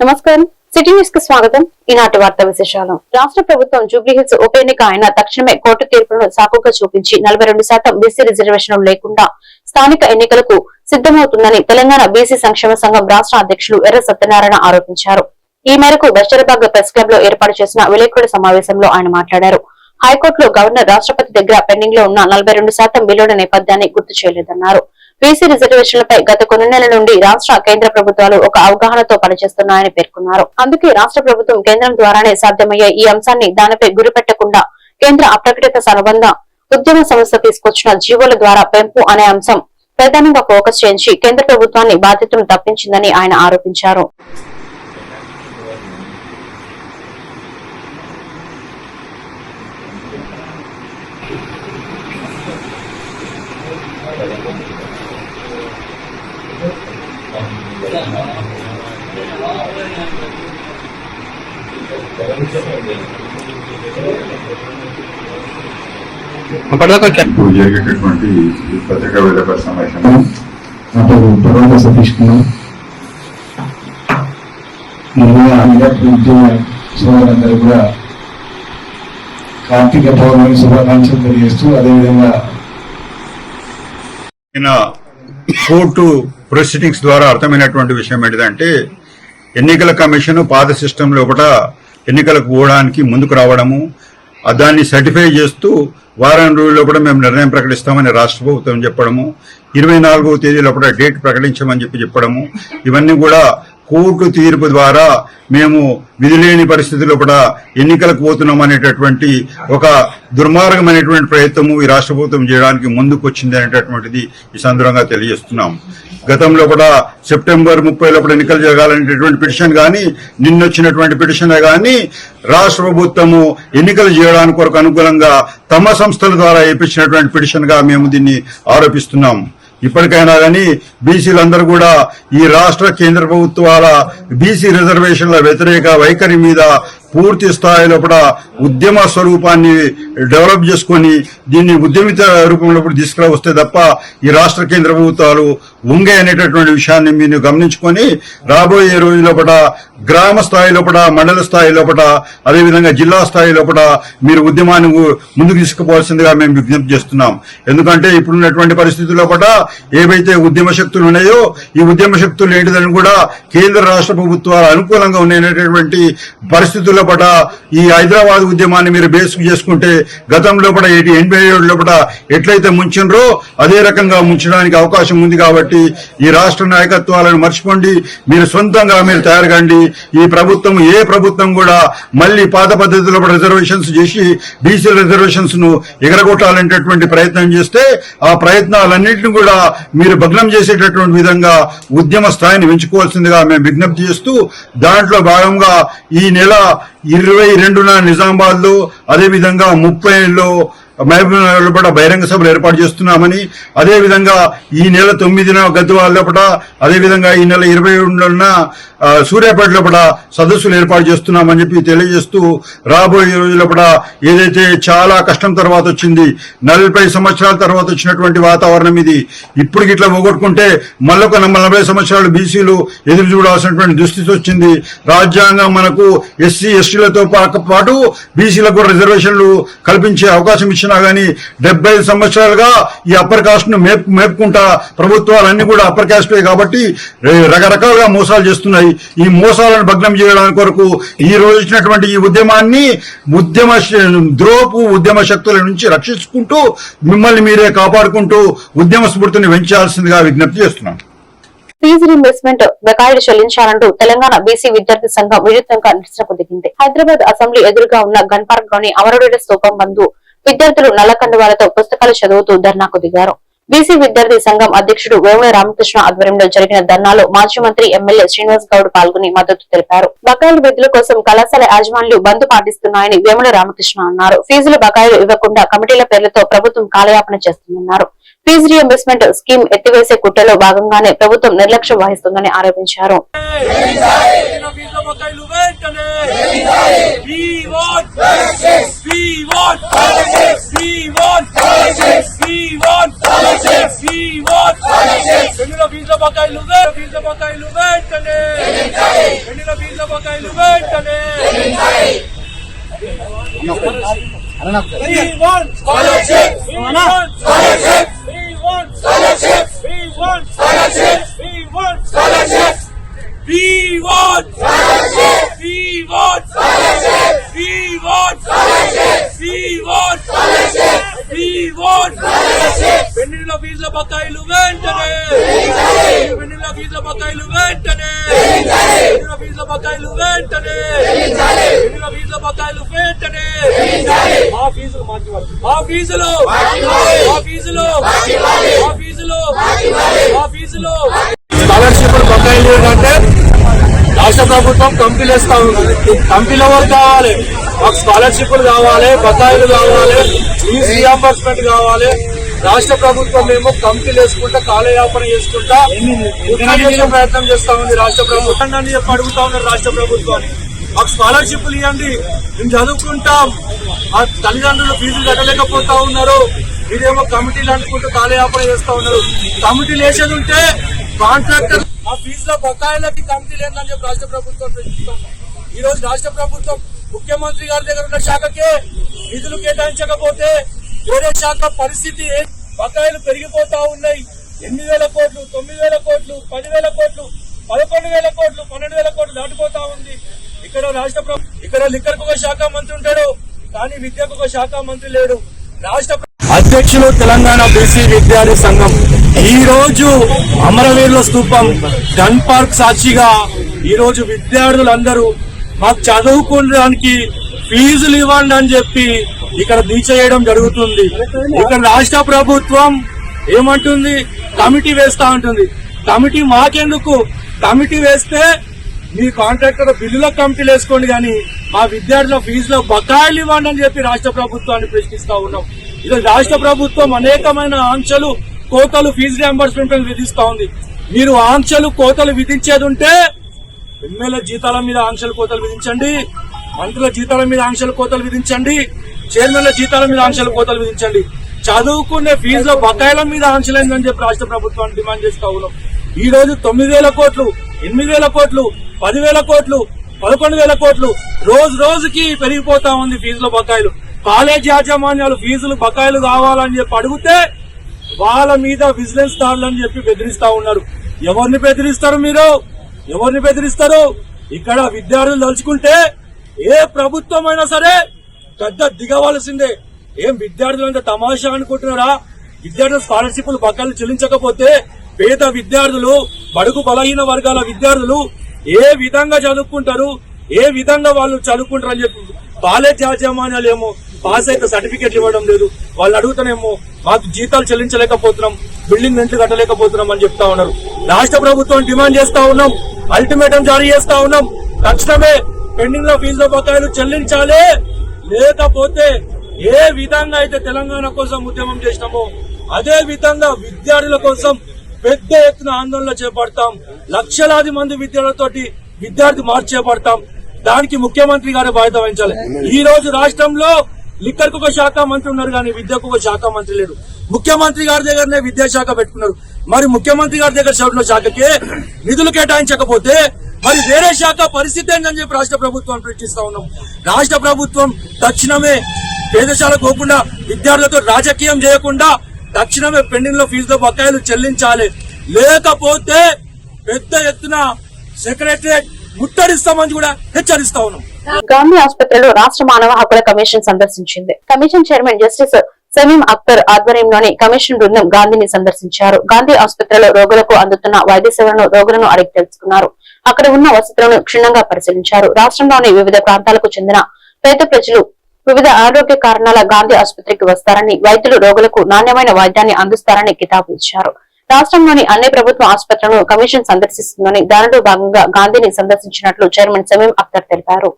నమస్కారం. సిటీ న్యూస్కు స్వాగతం. ఈనాటి వార్త విశేషాలు. రాష్ట్ర ప్రభుత్వం జూబ్లీహిల్స్ ఉప ఎన్నిక అయిన తక్షణమే కోర్టు తీర్పులను సాకుగా చూపించి నలభై రెండు శాతం బీసీ రిజర్వేషన్ లేకుండా స్థానిక ఎన్నికలకు సిద్దమవుతుందని తెలంగాణ బీసీ సంక్షేమ సంఘం రాష్ట్ర అధ్యక్షులు ఎర్ర సత్యనారాయణ ఆరోపించారు. ఈ మేరకు బషీరాబాద్ ప్రెస్ క్లబ్లో ఏర్పాటు చేసిన విలేకరుల సమావేశంలో ఆయన మాట్లాడారు. హైకోర్టులో గవర్నర్ రాష్ట్రపతి దగ్గర పెండింగ్లో ఉన్న నలభై రెండు శాతం బిల్లుల నేపథ్యాన్ని గుర్తు చేయలేదన్నారు. బీసీ రిజర్వేషన్లపై గత కొన్ని నెలల నుండి రాష్ట్ర కేంద్ర ప్రభుత్వాలు ఒక అవగాహనతో పనిచేస్తున్నాయని పేర్కొన్నారు. అందుకే రాష్ట్ర ప్రభుత్వం కేంద్రం ద్వారానే సాధ్యమయ్యే ఈ అంశాన్ని దానిపై గురిపెట్టకుండా కేంద్ర అప్రకటిత అనుబంధ ఉద్యమ సంస్థ తీసుకొచ్చిన జీవోల ద్వారా పెంపు అనే అంశం ప్రధానంగా ఫోకస్ చేయించి కేంద్ర ప్రభుత్వాన్ని బాధ్యతను తప్పించిందని ఆయన ఆరోపించారు. జరిగేటటువంటి ఈ పత్రికా విలేకరుల సమావేశంలో నా పేరు తర్వాత సతీష్ కుమార్. ముందుగా ఉద్యోగ సోదరులందరూ కూడా కార్తీక పౌర్ణమి శుభాకాంక్షలు తెలియజేస్తూ అదేవిధంగా కోర్టు ప్రొసీడింగ్స్ ద్వారా అర్థమైనటువంటి విషయం ఏంటిదంటే ఎన్నికల కమిషన్ పాత సిస్టమ్ లోపల ఎన్నికలకు పోవడానికి ముందుకు రావడము దాన్ని సర్టిఫై చేస్తూ వారం రోజుల్లో కూడా మేము నిర్ణయం ప్రకటిస్తామని రాష్ట్ర ప్రభుత్వం చెప్పడము ఇరవై నాలుగవ తేదీ లోపల డేట్ ప్రకటించమని చెప్పి చెప్పడము ఇవన్నీ కూడా కోర్టు తీర్పు ద్వారా మేము విధిలేని పరిస్థితుల్లో కూడా ఎన్నికలకు పోతున్నాం అనేటటువంటి ఒక దుర్మార్గమైనటువంటి ప్రయత్నము ఈ రాష్ట్ర ప్రభుత్వం చేయడానికి ముందుకు వచ్చింది అనేటటువంటిది ఈ సందర్భంగా తెలియజేస్తున్నాం. గతంలో కూడా సెప్టెంబర్ ముప్పై లోపల ఎన్నికలు జరగాలనేటటువంటి పిటిషన్ కానీ నిన్నొచ్చినటువంటి పిటిషన్ కానీ రాష్ట్ర ప్రభుత్వము ఎన్నికలు చేయడానికి కొరకు అనుకూలంగా తమ సంస్థల ద్వారా వేయించినటువంటి పిటిషన్గా మేము దీన్ని ఆరోపిస్తున్నాం. ఇప్పటికైనా కానీ బీసీలందరూ కూడా ఈ రాష్ట్ర కేంద్ర ప్రభుత్వాల బీసీ రిజర్వేషన్ల వ్యతిరేక వైఖరి మీద పూర్తి స్థాయిలో కూడా ఉద్యమ స్వరూపాన్ని డెవలప్ చేసుకొని దీన్ని ఉద్యమిత రూపంలో కూడా తీసుకురావస్తే తప్ప ఈ రాష్ట్ర కేంద్ర ప్రభుత్వాలు ఉంగే అనేటటువంటి విషయాన్ని మీరు గమనించుకొని రాబోయే రోజుల్లో కూడా గ్రామ స్థాయి లోపల మండల స్థాయి లోపల అదేవిధంగా జిల్లా స్థాయి లోపల మీరు ఉద్యమాన్ని ముందుకు తీసుకుపోవాల్సిందిగా మేము విజ్ఞప్తి చేస్తున్నాం. ఎందుకంటే ఇప్పుడున్నటువంటి పరిస్థితుల్లో లోపల ఏవైతే ఉద్యమ శక్తులు ఉన్నాయో ఈ ఉద్యమ శక్తులు ఏంటిదని కూడా కేంద్ర రాష్ట్ర ప్రభుత్వాలు అనుకూలంగా ఉన్నటువంటి పరిస్థితుల్లో పట ఈ హైదరాబాద్ ఉద్యమాన్ని మీరు బేస్ చేసుకుంటే గతంలో కూడా ఎయిటీ ఎనభై ఏడు లోపల ఎట్లయితే ముంచినరో అదే రకంగా ముంచడానికి అవకాశం ఉంది కాబట్టి ఈ రాష్ట్ర నాయకత్వాలను మర్చిపోండి. మీరు సొంతంగా మీరు తయారు కండి. ఈ ప్రభుత్వం ఏ ప్రభుత్వం కూడా మళ్ళీ పాత పద్ధతిలో రిజర్వేషన్స్ చేసి బీసీ రిజర్వేషన్స్ను ఎగరగొట్టాలనేటటువంటి ప్రయత్నం చేస్తే ఆ ప్రయత్నాలన్నింటినీ కూడా మీరు భగ్నం చేసేటటువంటి విధంగా ఉద్యమ స్థాయిని పెంచుకోవాల్సిందిగా మేము విజ్ఞప్తి చేస్తూ దాంట్లో భాగంగా ఈ నెల ఇరవై రెండున నిజామాబాద్లో అదేవిధంగా ముప్పైలో మహబూబ్నగర్ లోపల బహిరంగ సభలు ఏర్పాటు చేస్తున్నామని అదేవిధంగా ఈ నెల తొమ్మిదిన గద్వాల లోపల అదేవిధంగా ఈ నెల ఇరవై రెండున సూర్యాపేట లోపల సదస్సులు ఏర్పాటు చేస్తున్నామని చెప్పి తెలియజేస్తూ రాబోయే రోజుల లోపల ఏదైతే చాలా కష్టం తర్వాత వచ్చింది నలభై సంవత్సరాల తర్వాత వచ్చినటువంటి వాతావరణం ఇది. ఇప్పుడు ఇట్లా పోగొట్టుకుంటే మళ్ళొక నలభై సంవత్సరాలు బీసీలు ఎదురు చూడాల్సినటువంటి దుస్థితి వచ్చింది. రాజ్యాంగం మనకు ఎస్సీ ఎస్టీలతో పాటు బీసీలకు రిజర్వేషన్లు కల్పించే అవకాశం ఇచ్చిన గానీ డెబ్బై ఐదు సంవత్సరాలుగా ఈ అప్పర్ కాస్ట్ను మేపు మేపుకుంటా ప్రభుత్వాలన్నీ కూడా అప్పర్ కాస్ట్ కాబట్టి రకరకాలుగా మోసాలు చేస్తున్నాయి. ఈ మోసాలను భగ్నం చేయడానికి కొరకు ఈ రోజు ఇచ్చినటువంటి ఈ ఉద్యమాన్ని ఉద్యమ ద్రోపు ఉద్యమ శక్తుల నుంచి రక్షించుకుంటూ మిమ్మల్ని మీరే కాపాడుకుంటూ ఉద్యమ స్ఫూర్తిని పెంచాల్సిందిగా విజ్ఞప్తి చేస్తున్నాం. ఫీజు రీఇంబర్స్మెంట్ బకాయిలు చెల్లించాలంటూ తెలంగాణ బీసీ విద్యార్థి సంఘం వినూత్నంగా నిరసనకు దిగింది. హైదరాబాద్ అసెంబ్లీ ఎదురుగా ఉన్న గన్ పార్క్లోని అమరుడు స్తూపం బంధు విద్యార్థులు నల్ల కండువాలతో పుస్తకాలు చదువుతూ ధర్నాకు దిగారు. బీసీ విద్యార్థి సంఘం అధ్యక్షుడు వేముల రామకృష్ణ ఆధ్వర్యంలో జరిగిన ధర్నాలో మాజీ మంత్రి ఎమ్మెల్యే శ్రీనివాస్ గౌడ్ పాల్గొని మద్దతు తెలిపారు. బకాయిల విధుల కోసం కళాశాల యాజమాన్యులు బంద్ పాటిస్తున్నాయని వేముల రామకృష్ణ అన్నారు. ఫీజుల బకాయిలు ఇవ్వకుండా కమిటీల పేర్లతో ప్రభుత్వం కాలయాపన చేస్తుందన్నారు. ఫీజు రియంబర్స్మెంట్ స్కీమ్ ఎత్తివేసే కుట్రలో భాగంగానే ప్రభుత్వం నిర్లక్ష్యం వహిస్తుందని ఆరోపించారు. We want We want We want పెండిన ఫీజుల బకాయిలు వెంటనే పెండిన ఫీజుల బకాయిలు వెంటనే పెండిన ఫీజుల బకాయిలు వెంటనే పెండిన ఫీజుల బకాయిలు వెంటనే మా ఫీజులు మార్చివ్వాలి మా ఫీజులు మా ఫీజులు మా ఫీజులు మా ఫీజులు స్కాలర్షిప్ బకాయిలు ఏంటంటే రాష్ట్ర ప్రభుత్వం కంపెనీ ఇస్తా ఉంది. కంపెనీల వరకు కావాలి. మాకు స్కాలర్షిప్లు కావాలి బకాయిలు కావాలి ఫీజు రియంబర్స్మెంట్ కావాలి. రాష్ట్ర ప్రభుత్వం ఏమో కంపెనీలు వేసుకుంటా కాలయాపన చేసుకుంటా ఉద్యోగం చేసే ప్రయత్నం చేస్తా ఉంది రాష్ట్ర ప్రభుత్వం. అని చెప్పి అడుగుతా ఉన్నారు రాష్ట్ర ప్రభుత్వాన్ని మాకు స్కాలర్షిప్లు ఇవ్వండి. మేము చదువుకుంటాం. మా తల్లిదండ్రులు ఫీజులు కట్టలేకపోతా ఉన్నారు. మీరేమో కమిటీలు అనుకుంటూ కాలయాపన చేస్తా ఉన్నారు. కమిటీలు వేసేది ఉంటే కాంట్రాక్టర్ మా ఫీజుల బకాయిలకి కమిటీలు ఏందని చెప్పి రాష్ట్ర ప్రభుత్వం ఈ రోజు రాష్ట్ర ప్రభుత్వం ముఖ్యమంత్రి గారి దగ్గర ఉన్న శాఖకే నిధులు కేటాయించకపోతే వేరే శాఖ పరిస్థితి బకాయిలు పెరిగిపోతా ఉన్నాయి. ఎనిమిది వేల కోట్లు తొమ్మిది వేల కోట్లు పదివేల కోట్లు పదకొండు వేల కోట్లు పన్నెండు వేల కోట్లు దాటిపోతా ఉంది. ఇక్కడ రాష్ట్ర ప్రభుత్వం ఇక్కడ లిక్కర్కు ఒక శాఖ మంత్రి ఉంటాడు కానీ విద్యకు ఒక శాఖ మంత్రి లేడు. రాష్ట్ర అధ్యక్షులు తెలంగాణ బీసీ విద్యార్థి సంఘం. ఈ రోజు అమరవీరుల స్థూపం గన్ పార్క్ సాక్షిగా ఈ రోజు విద్యార్థులందరూ మాకు చదువుకోవడానికి ఫీజులు ఇవ్వండి అని చెప్పి ఇక్కడ దీక్ష చేయడం జరుగుతుంది. ఇక్కడ రాష్ట్ర ప్రభుత్వం ఏమంటుంది? కమిటీ వేస్తా ఉంటుంది. కమిటీ మాకెందుకు? కమిటీ వేస్తే మీ కాంట్రాక్టర్ బిల్లులో కమిటీలు వేసుకోండి కానీ మా విద్యార్థుల ఫీజులో బకాయిలు ఇవ్వండి అని చెప్పి రాష్ట్ర ప్రభుత్వాన్ని ప్రశ్నిస్తా ఉన్నాం. ఈరోజు రాష్ట్ర ప్రభుత్వం అనేకమైన ఆంక్షలు కోతలు ఫీజు రియంబర్స్మెంట్ విధిస్తా ఉంది. మీరు ఆంక్షలు కోతలు విధించేది ఉంటే ఎమ్మెల్యే జీతాల మీద ఆంక్షలు కోతలు విధించండి మంత్రుల జీతాల మీద ఆంక్షలు కోతలు విధించండి చైర్మన్ల జీతాల మీద ఆంక్షలు కోతలు విధించండి. చదువుకునే ఫీజుల బకాయిల మీద ఆంక్షలైందని చెప్పి రాష్ట్ర ప్రభుత్వాన్ని డిమాండ్ చేస్తా ఉన్నాం. ఈ రోజు తొమ్మిది వేల కోట్లు ఎనిమిది వేల కోట్లు పదివేల కోట్లు పదకొండు వేల కోట్లు రోజు రోజుకి పెరిగిపోతా ఉంది ఫీజుల బకాయిలు. కాలేజ్ యాజమాన్యాలు ఫీజులు బకాయిలు కావాలని చెప్పి అడిగితే వాళ్ళ మీద విజిలెన్స్ దారులు అని చెప్పి బెదిరిస్తా ఉన్నారు. ఎవరిని బెదిరిస్తారు మీరు? ఎవరిని బెదిరిస్తారు? ఇక్కడ విద్యార్థులు తలుచుకుంటే ఏ ప్రభుత్వం అయినా సరే పెద్ద దిగవలసిందే. ఏం విద్యార్థులు అంటే తమాషా అనుకుంటున్నారా? విద్యార్థులు స్కాలర్షిప్లు బకాయిలు చెల్లించకపోతే పేద విద్యార్థులు బడుగు బలహీన వర్గాల విద్యార్థులు ఏ విధంగా చదువుకుంటారు? ఏ విధంగా వాళ్ళు చదువుకుంటారని చెప్పి కాలేజ్ యాజమాన్యాలు ఏమో పాస్ అయితే సర్టిఫికెట్లు ఇవ్వడం లేదు. వాళ్ళు అడుగుతానేమో మాకు జీతాలు చెల్లించలేకపోతున్నాం బిల్డింగ్ రెంట్లు కట్టలేకపోతున్నాం అని చెప్తా ఉన్నారు. రాష్ట్ర ప్రభుత్వం డిమాండ్ చేస్తా ఉన్నాం అల్టిమేటం జారీ చేస్తా ఉన్నాం. తక్షణమే పెండింగ్లో ఫీజుల బకాయిలు చెల్లించాలి. లేకపోతే ఏ విధంగా అయితే తెలంగాణ కోసం ఉద్యమం చేసినామో అదే విధంగా విద్యార్థుల కోసం పెద్ద ఎత్తున ఆందోళన చేపడతాం. లక్షలాది మంది విద్యార్థులతోటి విద్యార్థి మార్చి చేపడతాం దానికి ముఖ్యమంత్రి గారు బాధ్యత వహించాలి. ఈ రోజు రాష్ట్రంలో లిక్కర్కు ఒక శాఖ మంత్రి ఉన్నారు కానీ విద్యకు ఒక శాఖ మంత్రి లేరు. ముఖ్యమంత్రి గారి దగ్గరనే విద్యాశాఖ పెట్టుకున్నారు. మరి ముఖ్యమంత్రి గారి దగ్గర ఉన్న శాఖకే నిధులు కేటాయించకపోతే మరి వేరే శాఖ పరిస్థితి ఏంటని చెప్పి రాష్ట్ర ప్రభుత్వాన్ని ప్రశ్నిస్తా ఉన్నాం. రాష్ట్ర ప్రభుత్వం తక్షణమే పేదశాలకు పోకుండా విద్యార్థులతో రాజకీయం చేయకుండా తక్షణమే పెండింగ్లో ఫీజులో బకాయిలు చెల్లించాలి. లేకపోతే పెద్ద ఎత్తున సెక్రటరియట్ ముట్టడిస్తామని కూడా హెచ్చరిస్తా ఉన్నాం. గాంధీ ఆసుపత్రిలో రాష్ట్ర మానవ హక్కుల commission సందర్శించింది. Commission chairman justice Sameem Akhtar ఆధ్వర్యంలోని కమిషన్ బృందం గాంధీని సందర్శించారు. గాంధీ ఆసుపత్రిలో రోగులకు అందుతున్న వైద్య సేవలను రోగులను అడిగి తెలుసుకున్నారు. అక్కడ ఉన్న వసతులను క్షుణ్ణంగా పరిశీలించారు. రాష్ట్రంలోని వివిధ ప్రాంతాలకు చెందిన పేద ప్రజలు వివిధ ఆరోగ్య కారణాల గాంధీ ఆసుపత్రికి వస్తారని వైద్యులు రోగులకు నాణ్యమైన వైద్యాన్ని అందిస్తారని కితాబు ఇచ్చారు. రాష్ట్రంలోని అన్ని ప్రభుత్వ ఆసుపత్రులను కమిషన్ సందర్శిస్తుందని దానిలో భాగంగా గాంధీని సందర్శించినట్లు చైర్మన్ సమీం అఖ్తర్ తెలిపారు.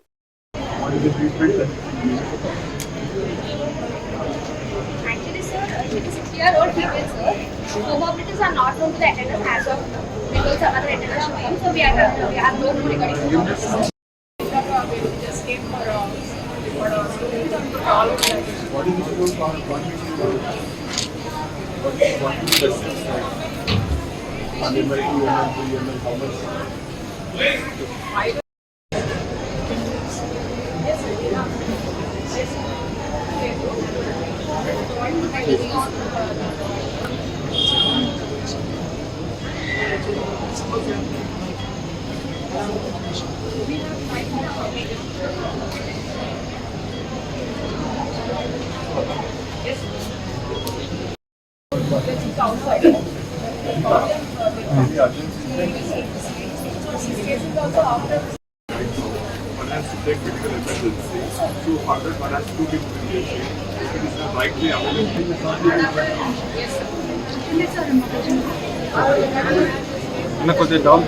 What is the what, what is இன்னும் கொஞ்சம் down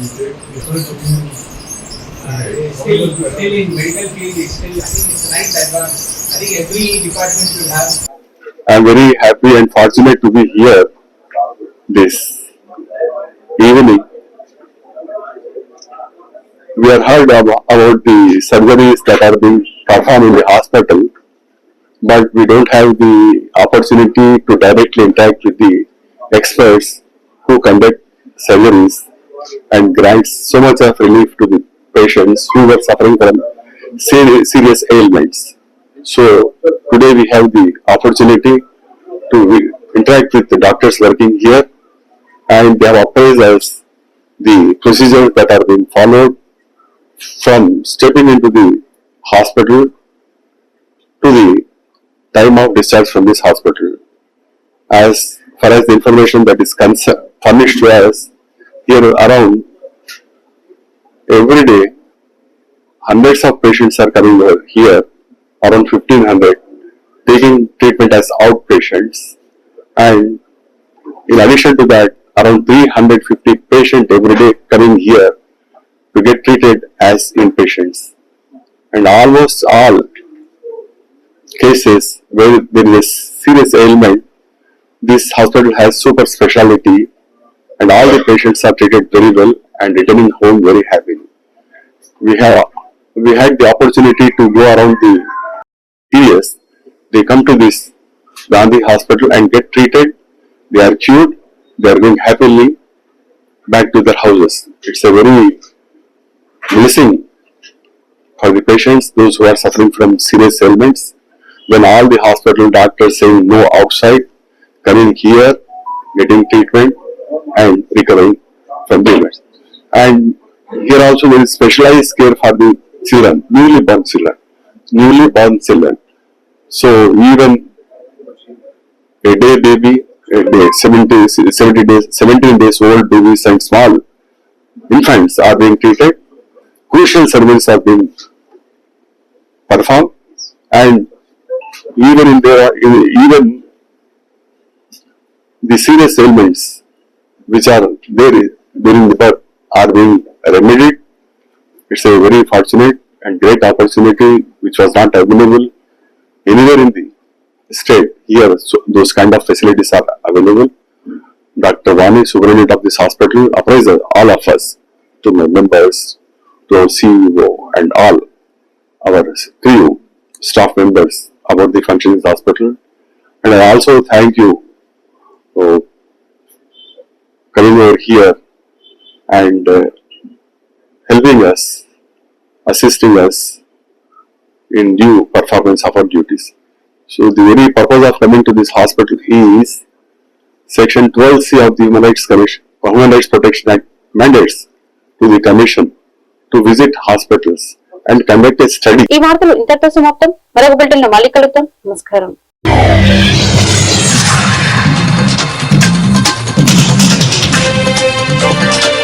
attend to it. still, still in medical field, it's still, I think it's right that one. I think every department should have I'm very happy and fortunate to be here this evening. We have heard about the surgeries that are being performed in the hospital, but we don't have the opportunity to directly interact with the experts who conduct surgeries and grants so much of relief to the patients who were suffering from serious ailments. So today we have the opportunity to interact with the doctors working here and they have appraised us the procedures that are being followed from stepping into the hospital to the time of discharge from this hospital. As far as the information that is furnished to us here around every day hundreds of patients are coming here around 1500 taking treatment as outpatients. And in addition to that around 350 patients every day coming here to get treated as inpatients. And almost all cases where there is a serious ailment this hospital has super speciality and all the patients are treated very well and returning home very happily we have we had the opportunity to go around the areas. They come to this Gandhi hospital and get treated. They are cured. They are going happily back to their houses. It's a very blessing for the patients, those who are suffering from serious ailments. When all the hospital doctors saying no outside, coming here, getting treatment and recovering from the ailments. And here also there is specialized care for the children, newly born children, newly born children. So even a day baby, a day 70, 70 days, 17 days old babies and small infants are being treated. Crucial services are being performed and even in the, even the serious ailments which are there during the birth are being remedied. It's a very fortunate and great opportunity which was not available anywhere in the state. Here, so those kind of facilities are available. Dr. Vani, superintendent of this hospital, appraises all of us, to my members, to our CEO and all our crew, staff members about the functioning of the hospital. And I also thank you for coming over here and uh, helping us, assisting us in due performance of our duties. So the very purpose of coming to this hospital is Section 12C of the Human Rights Commission, Human Rights Protection Act mandates to the Commission to visit hospitals and conduct a study ఈ వార్తలు ఇంతటితో సమాప్తం మరొక బిల్టన్ లో మళ్ళీ కలుద్దాం నమస్కారం Thank